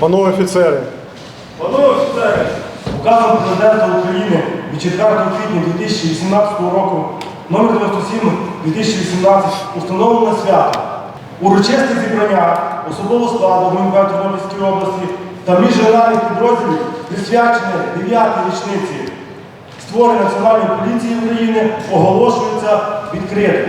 Панове офіцери, Панове офіцери, указом президента України від 4 квітня 2018 року номер 97 2018 установлено свято. Урочисте зібрання особового складу ГУНП Тернопільської області та міжрегіональних підрозділів присвячене 9-й річниці створення Національної поліції України оголошується відкритим.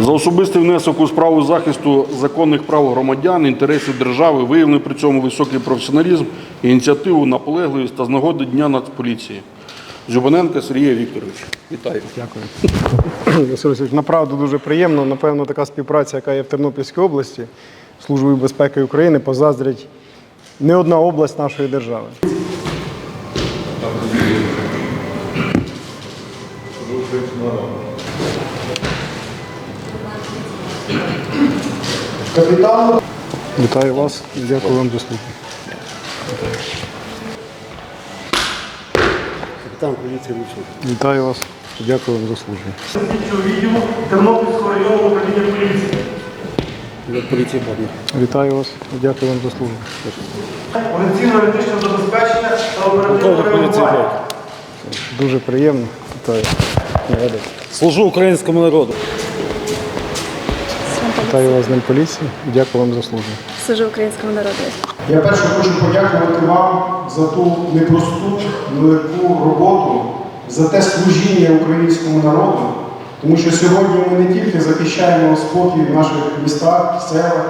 За особистий внесок у справу захисту законних прав громадян, інтересів держави, виявлений при цьому високий професіоналізм, ініціативу, наполегливість та з нагоди Дня Нацполіції. Зюбаненка Сергій Вікторович. Вітаю. дякую. Василь Васильович, направду дуже приємно. Напевно, така співпраця, яка є в Тернопільській області, Службою безпеки України, позаздрять не одна область нашої держави. Капітан. Вітаю вас і дякую вам за службу. Капітан поліції Лучик. Вітаю вас і дякую вам за службу. Відділу Тернопільського районного управління поліції. Поліції Вітаю вас і дякую вам за службу. Забезпечення та реагування. Дуже приємно. Вітаю. Служу українському народу. Вітаю вас з Днем поліції і дякую вам за службу. Служу українському народу. Я перше хочу подякувати вам за ту непросту, нелегку роботу, за те служіння українському народу, тому що сьогодні ми не тільки захищаємо спокій в наших містах, селах,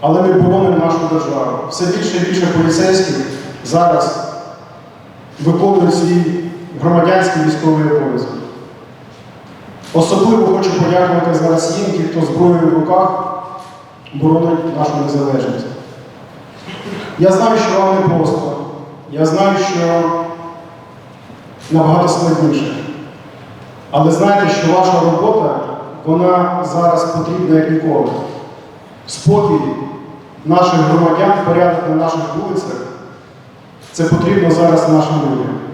але ми боронимо нашу державу. Все більше і більше поліцейських зараз виконують свій громадянський військовий обов'язок. Особливо хочу подякувати зараз їм, ті, хто зброєю в руках боронить нашу незалежність. Я знаю, що вам не просто. Я знаю, що набагато складніше. Але знайте, що ваша робота, вона зараз потрібна як ніколи. Спокій наших громадян, порядок на наших вулицях це потрібно зараз нашим людям.